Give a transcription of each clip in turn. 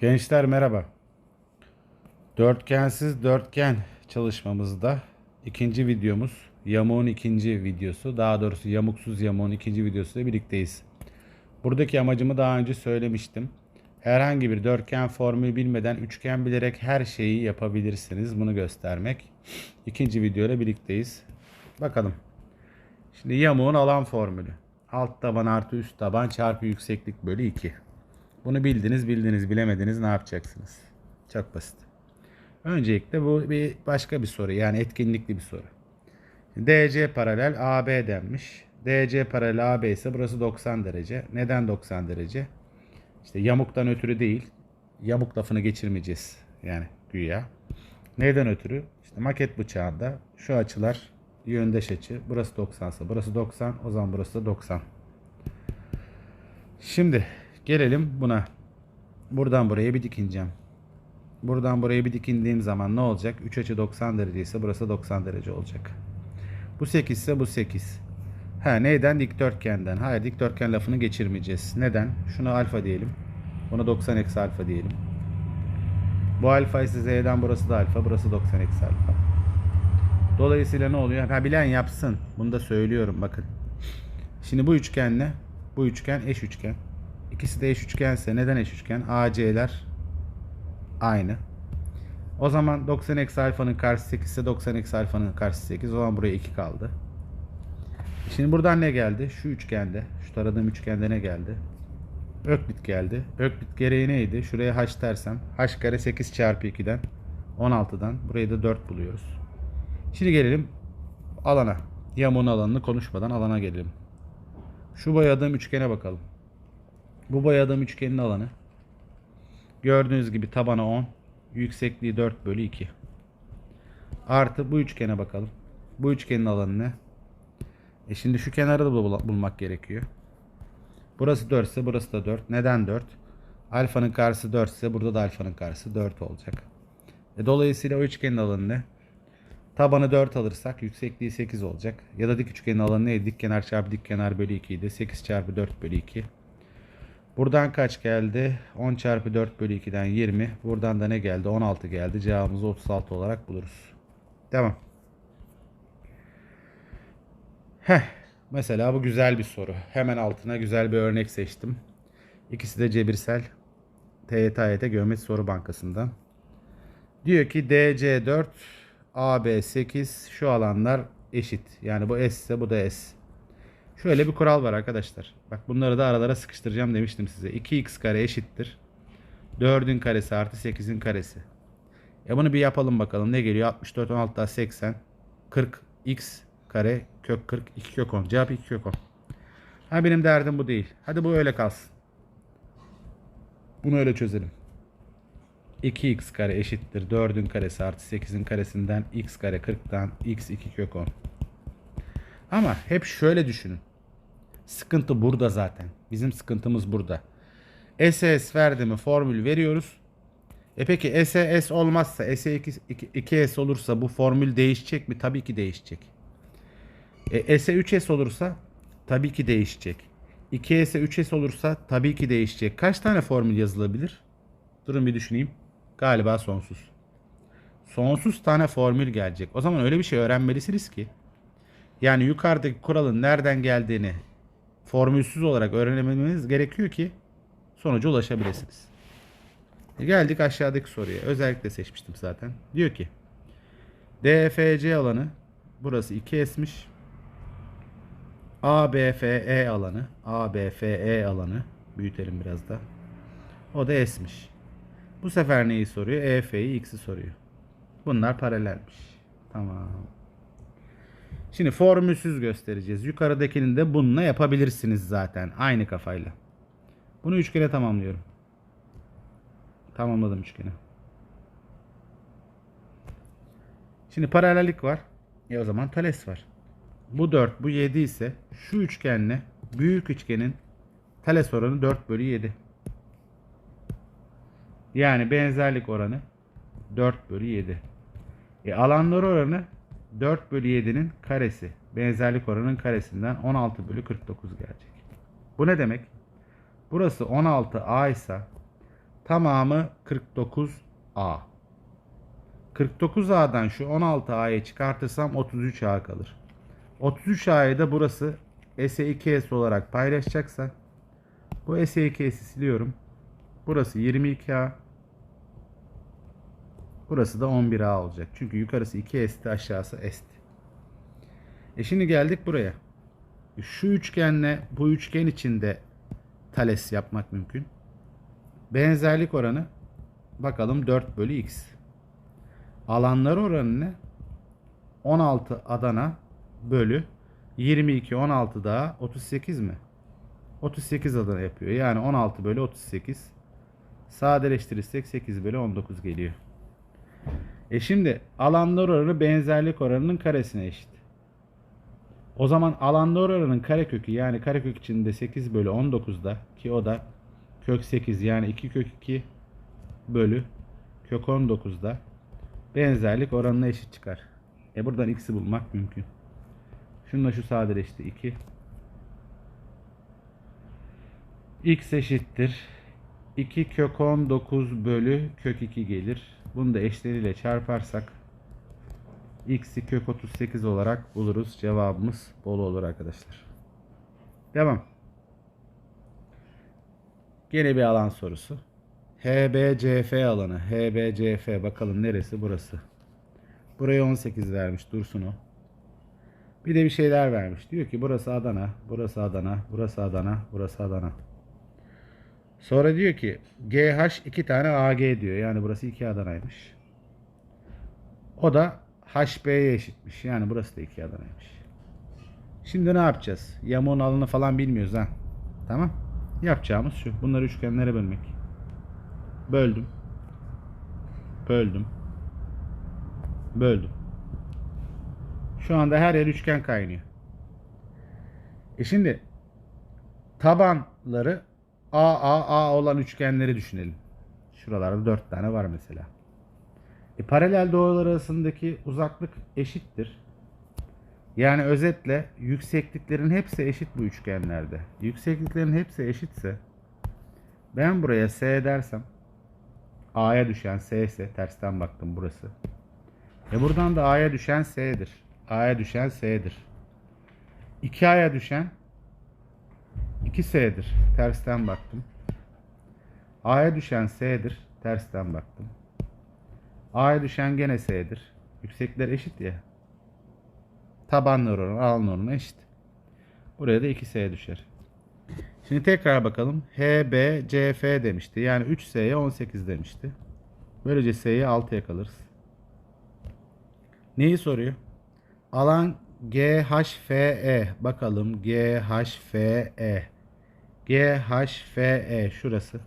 Gençler merhaba. Dörtgensiz dörtgen çalışmamızda ikinci videomuz yamuğun ikinci videosu. Daha doğrusu yamuksuz yamuğun ikinci videosuyla birlikteyiz. Buradaki amacımı daha önce söylemiştim. Herhangi bir dörtgen formülü bilmeden üçgen bilerek her şeyi yapabilirsiniz. Bunu göstermek. İkinci videoyla birlikteyiz. Bakalım. Şimdi yamuğun alan formülü. Alt taban artı üst taban çarpı yükseklik bölü 2. Bunu bildiniz, bildiniz, bilemediniz ne yapacaksınız? Çok basit. Öncelikle bu bir başka bir soru yani etkinlikli bir soru. DC paralel AB denmiş. DC paralel AB ise burası 90 derece. Neden 90 derece? İşte yamuktan ötürü değil. Yamuk lafını geçirmeyeceğiz yani güya. Neden ötürü? İşte maket bıçağında şu açılar yöndeş açı. Burası 90 ise burası 90. O zaman burası da 90. Şimdi gelelim buna. Buradan buraya bir dikineceğim. Buradan buraya bir dikindiğim zaman ne olacak? 3 açı 90 derece ise burası 90 derece olacak. Bu 8 ise bu 8. Ha neyden? Dikdörtgenden. Hayır dikdörtgen lafını geçirmeyeceğiz. Neden? Şuna alfa diyelim. Buna 90 eksi alfa diyelim. Bu alfa ise z'den burası da alfa. Burası 90 eksi alfa. Dolayısıyla ne oluyor? Ha bilen yapsın. Bunu da söylüyorum bakın. Şimdi bu üçgenle bu üçgen eş üçgen. İkisi de eş üçgense neden eş üçgen? AC'ler aynı. O zaman 90 eksi alfanın karşısı 8 ise 90 eksi alfanın karşısı 8. O zaman buraya 2 kaldı. Şimdi buradan ne geldi? Şu üçgende, şu taradığım üçgende ne geldi? Öklit geldi. Öklit gereği neydi? Şuraya h dersem h kare 8 çarpı 2'den 16'dan burayı da 4 buluyoruz. Şimdi gelelim alana. Yamuğun alanını konuşmadan alana gelelim. Şu boyadığım üçgene bakalım. Bu boyadığım üçgenin alanı. Gördüğünüz gibi tabanı 10. Yüksekliği 4 bölü 2. Artı bu üçgene bakalım. Bu üçgenin alanı ne? E şimdi şu kenarı da bul- bulmak gerekiyor. Burası 4 ise burası da 4. Neden 4? Alfanın karşısı 4 ise burada da alfanın karşısı 4 olacak. E dolayısıyla o üçgenin alanı ne? Tabanı 4 alırsak yüksekliği 8 olacak. Ya da dik üçgenin alanı neydi? Dik kenar çarpı dik kenar bölü 2 idi. 8 çarpı 4 bölü 2. Buradan kaç geldi? 10 çarpı 4 bölü 2'den 20. Buradan da ne geldi? 16 geldi. Cevabımızı 36 olarak buluruz. Devam. Heh. Mesela bu güzel bir soru. Hemen altına güzel bir örnek seçtim. İkisi de cebirsel. TYT AYT Geometri Soru Bankası'ndan. Diyor ki DC 4 AB 8 şu alanlar eşit. Yani bu S ise bu da S. Şöyle bir kural var arkadaşlar. Bak bunları da aralara sıkıştıracağım demiştim size. 2x kare eşittir. 4'ün karesi artı 8'in karesi. E bunu bir yapalım bakalım. Ne geliyor? 64 16 daha 80. 40 x kare kök 40 2 kök 10. Cevap 2 kök 10. Ha benim derdim bu değil. Hadi bu öyle kalsın. Bunu öyle çözelim. 2x kare eşittir 4'ün karesi artı 8'in karesinden x kare 40'tan x 2 kök 10. Ama hep şöyle düşünün. Sıkıntı burada zaten. Bizim sıkıntımız burada. SS verdi mi formül veriyoruz. E peki S S olmazsa S 2, 2 S olursa bu formül değişecek mi? Tabii ki değişecek. E, S 3 S olursa tabii ki değişecek. 2 S 3 S olursa tabii ki değişecek. Kaç tane formül yazılabilir? Durun bir düşüneyim. Galiba sonsuz. Sonsuz tane formül gelecek. O zaman öyle bir şey öğrenmelisiniz ki. Yani yukarıdaki kuralın nereden geldiğini formülsüz olarak öğrenemeniz gerekiyor ki sonuca ulaşabilirsiniz. Geldik aşağıdaki soruya. Özellikle seçmiştim zaten. Diyor ki DFC alanı burası 2S'miş. ABFE alanı ABFE alanı büyütelim biraz da. O da S'miş. Bu sefer neyi soruyor? EF'yi X'i soruyor. Bunlar paralelmiş. Tamam. Şimdi formülsüz göstereceğiz. Yukarıdakini de bununla yapabilirsiniz zaten. Aynı kafayla. Bunu üçgene tamamlıyorum. Tamamladım üçgeni. Şimdi paralellik var. E o zaman Thales var. Bu 4, bu 7 ise şu üçgenle büyük üçgenin Thales oranı 4 bölü 7. Yani benzerlik oranı 4 bölü 7. E alanlar oranı 4 bölü 7'nin karesi. Benzerlik oranının karesinden 16 bölü 49 gelecek. Bu ne demek? Burası 16A ise tamamı 49A. 49A'dan şu 16A'yı çıkartırsam 33A kalır. 33A'yı da burası SE2S olarak paylaşacaksa bu SE2S'i siliyorum. Burası 22A. Burası da 11A olacak. Çünkü yukarısı 2S'ti aşağısı S'ti. E şimdi geldik buraya. Şu üçgenle bu üçgen içinde Thales yapmak mümkün. Benzerlik oranı bakalım 4 bölü x. Alanları oranı ne? 16 Adana bölü 22 16 daha 38 mi? 38 Adana yapıyor. Yani 16 bölü 38. Sadeleştirirsek 8 bölü 19 geliyor. E şimdi alanlar oranı benzerlik oranının karesine eşit. O zaman alanlar oranının karekökü yani karekök içinde 8 bölü 19'da ki o da kök 8 yani 2 kök 2 bölü kök 19'da benzerlik oranına eşit çıkar. E buradan x'i bulmak mümkün. Şununla şu sadeleşti 2. x eşittir. 2 kök 19 bölü kök 2 gelir. Bunu da eşleriyle çarparsak x'i kök 38 olarak buluruz. Cevabımız bol olur arkadaşlar. Devam. Gene bir alan sorusu. HBCF alanı. HBCF bakalım neresi burası. Buraya 18 vermiş dursun o. Bir de bir şeyler vermiş. Diyor ki burası Adana, burası Adana, burası Adana, burası Adana. Sonra diyor ki GH iki tane AG diyor. Yani burası 2 Adana'ymış. O da HB'ye eşitmiş. Yani burası da 2 Adana'ymış. Şimdi ne yapacağız? Yamuğun alanı falan bilmiyoruz ha. Tamam. Yapacağımız şu. Bunları üçgenlere bölmek. Böldüm. Böldüm. Böldüm. Şu anda her yer üçgen kaynıyor. E şimdi tabanları A A A olan üçgenleri düşünelim. Şuralarda dört tane var mesela. E, paralel doğrular arasındaki uzaklık eşittir. Yani özetle yüksekliklerin hepsi eşit bu üçgenlerde. Yüksekliklerin hepsi eşitse ben buraya S dersem A'ya düşen S ise tersten baktım burası. E buradan da A'ya düşen S'dir. A'ya düşen S'dir. 2A'ya düşen 2S'dir. Tersten baktım. A'ya düşen S'dir. Tersten baktım. A'ya düşen gene S'dir. Yüksekler eşit ya. Tabanlar oranı, alan oranı eşit. Buraya da 2S düşer. Şimdi tekrar bakalım. CF demişti. Yani 3S'ye 18 demişti. Böylece S'ye 6'ya kalırız. Neyi soruyor? Alan GHFE. Bakalım GHFE. GHFE şurası.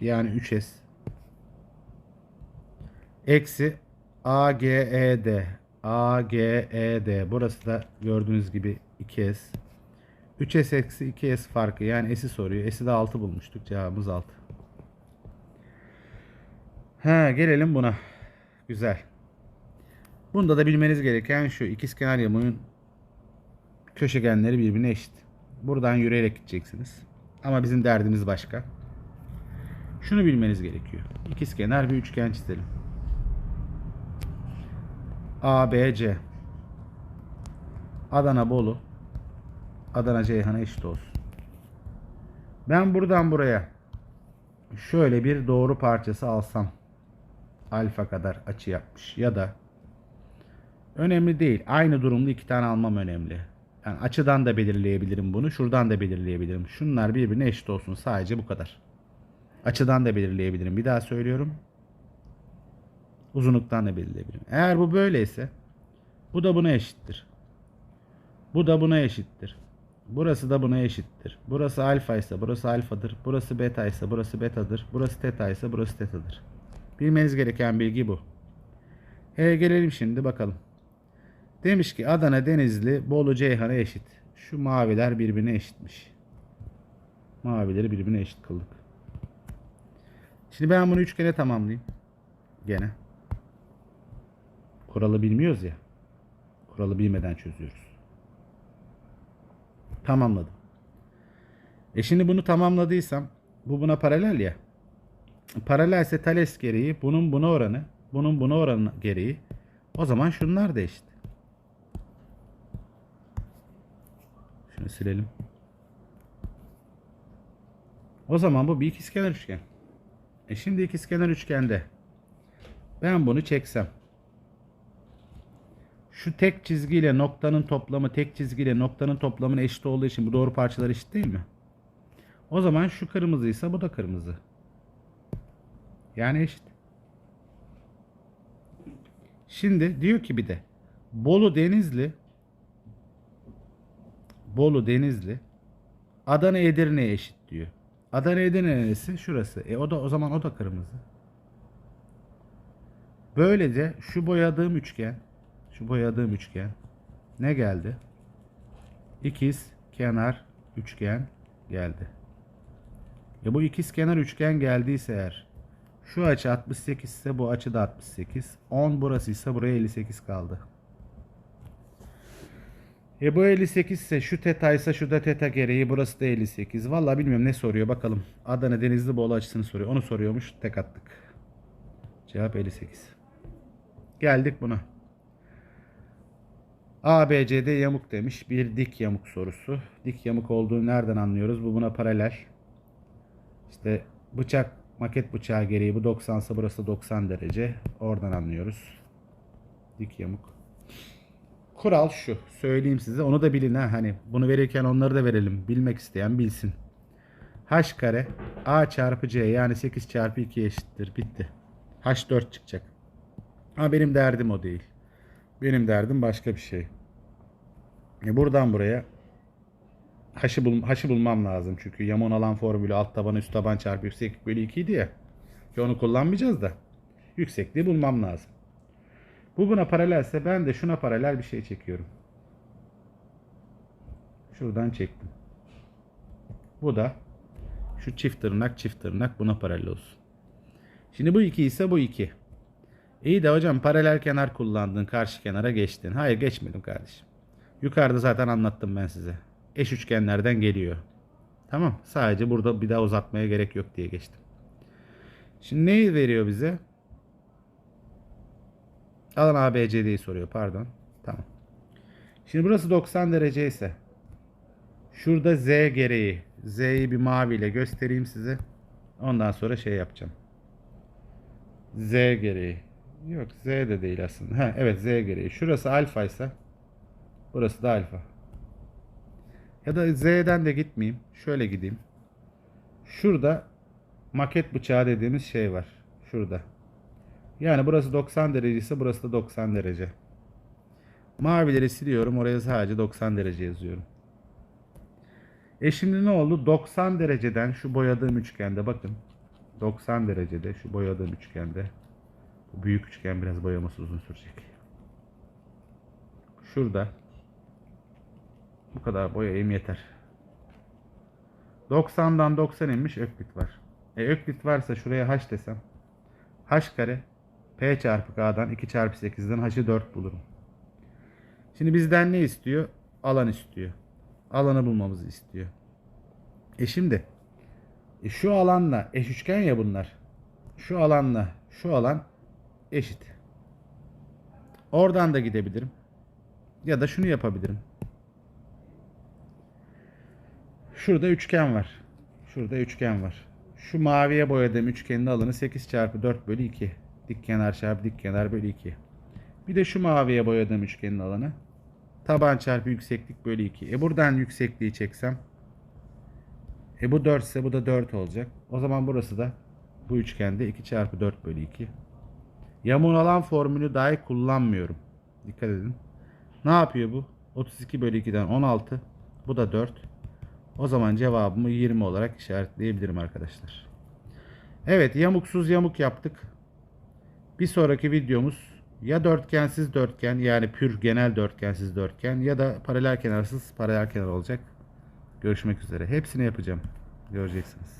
Yani 3S. Eksi AGED. AGED. Burası da gördüğünüz gibi 2S. 3S eksi 2S farkı. Yani S'i soruyor. S'i de 6 bulmuştuk. Cevabımız 6. Ha, gelelim buna. Güzel. Bunda da bilmeniz gereken şu. ikizkenar yamuğun köşegenleri birbirine eşit. Buradan yürüyerek gideceksiniz. Ama bizim derdimiz başka. Şunu bilmeniz gerekiyor. İkizkenar bir üçgen çizelim. ABC Adana Bolu Adana Ceyhan'a eşit olsun. Ben buradan buraya şöyle bir doğru parçası alsam alfa kadar açı yapmış ya da önemli değil. Aynı durumda iki tane almam önemli. Yani açıdan da belirleyebilirim bunu. Şuradan da belirleyebilirim. Şunlar birbirine eşit olsun. Sadece bu kadar. Açıdan da belirleyebilirim. Bir daha söylüyorum. Uzunluktan da belirleyebilirim. Eğer bu böyleyse bu da buna eşittir. Bu da buna eşittir. Burası da buna eşittir. Burası alfa ise burası alfadır. Burası beta ise burası betadır. Burası teta ise burası tetadır. Bilmeniz gereken bilgi bu. E gelelim şimdi bakalım. Demiş ki Adana Denizli Bolu Ceyhan'a eşit. Şu maviler birbirine eşitmiş. Mavileri birbirine eşit kıldık. Şimdi ben bunu üçgene tamamlayayım. Gene. Kuralı bilmiyoruz ya. Kuralı bilmeden çözüyoruz. Tamamladım. E şimdi bunu tamamladıysam bu buna paralel ya. paralelse Thales gereği bunun buna oranı, bunun buna oranı gereği o zaman şunlar da eşit. Şunu silelim. O zaman bu bir ikizkenar üçgen. E şimdi ikizkenar üçgende ben bunu çeksem şu tek çizgiyle noktanın toplamı tek çizgiyle noktanın toplamına eşit olduğu için bu doğru parçalar eşit değil mi? O zaman şu kırmızıysa bu da kırmızı. Yani eşit. Şimdi diyor ki bir de Bolu Denizli Bolu Denizli Adana Edirne'ye eşit diyor. Adana Edirne neresi? Şurası. E o da o zaman o da kırmızı. Böylece şu boyadığım üçgen şu boyadığım üçgen ne geldi? İkiz kenar üçgen geldi. E bu ikiz kenar üçgen geldiyse eğer şu açı 68 ise bu açı da 68. 10 burası ise buraya 58 kaldı. E bu 58 ise şu teta ise şu da teta gereği burası da 58. Vallahi bilmiyorum ne soruyor bakalım. Adana Denizli Bolu açısını soruyor. Onu soruyormuş tek attık. Cevap 58. Geldik buna. ABCD yamuk demiş. Bir dik yamuk sorusu. Dik yamuk olduğunu nereden anlıyoruz? Bu buna paralel. İşte bıçak maket bıçağı gereği bu 90 ise burası da 90 derece. Oradan anlıyoruz. Dik yamuk. Kural şu. Söyleyeyim size. Onu da bilin ha. Hani bunu verirken onları da verelim. Bilmek isteyen bilsin. H kare A çarpı C yani 8 çarpı 2 eşittir. Bitti. H4 çıkacak. Ama benim derdim o değil. Benim derdim başka bir şey. E buradan buraya haşı, bul, haşı bulmam lazım. Çünkü yamon alan formülü alt taban üst taban çarpı yükseklik bölü 2 idi ya. Ki onu kullanmayacağız da. Yüksekliği bulmam lazım. Bu buna paralelse ben de şuna paralel bir şey çekiyorum. Şuradan çektim. Bu da şu çift tırnak çift tırnak buna paralel olsun. Şimdi bu 2 ise bu 2. İyi de hocam paralel kenar kullandın karşı kenara geçtin. Hayır geçmedim kardeşim. Yukarıda zaten anlattım ben size. Eş üçgenlerden geliyor. Tamam sadece burada bir daha uzatmaya gerek yok diye geçtim. Şimdi neyi veriyor bize? Alan ABCD'yi soruyor pardon. Tamam. Şimdi burası 90 derece ise şurada Z gereği Z'yi bir maviyle göstereyim size. Ondan sonra şey yapacağım. Z gereği. Yok Z de değil aslında. Ha, evet Z gereği. Şurası alfa ise burası da alfa. Ya da Z'den de gitmeyeyim. Şöyle gideyim. Şurada maket bıçağı dediğimiz şey var. Şurada. Yani burası 90 derece ise burası da 90 derece. Mavileri siliyorum. Oraya sadece 90 derece yazıyorum. E şimdi ne oldu? 90 dereceden şu boyadığım üçgende bakın. 90 derecede şu boyadığım üçgende. Bu büyük üçgen biraz boyaması uzun sürecek. Şurada. Bu kadar boyayayım yeter. 90'dan 90 inmiş öklit var. E öklit varsa şuraya h desem. h kare p çarpı k'dan 2 çarpı 8'den h'ı 4 bulurum. Şimdi bizden ne istiyor? Alan istiyor. Alanı bulmamızı istiyor. E şimdi e şu alanla eş üçgen ya bunlar. Şu alanla şu alan eşit. Oradan da gidebilirim. Ya da şunu yapabilirim. Şurada üçgen var. Şurada üçgen var. Şu maviye boyadığım üçgenin alanı 8 çarpı 4 bölü 2. Dik kenar çarpı dik kenar bölü 2. Bir de şu maviye boyadığım üçgenin alanı. Taban çarpı yükseklik bölü 2. E buradan yüksekliği çeksem. E bu 4 ise bu da 4 olacak. O zaman burası da bu üçgende 2 çarpı 4 bölü 2. Yamun alan formülü dahi kullanmıyorum. Dikkat edin. Ne yapıyor bu? 32 bölü 2'den 16. Bu da 4. O zaman cevabımı 20 olarak işaretleyebilirim arkadaşlar. Evet yamuksuz yamuk yaptık. Bir sonraki videomuz ya dörtgensiz dörtgen yani pür genel dörtgensiz dörtgen ya da paralel kenarsız paralel kenar olacak. Görüşmek üzere. Hepsini yapacağım. Göreceksiniz.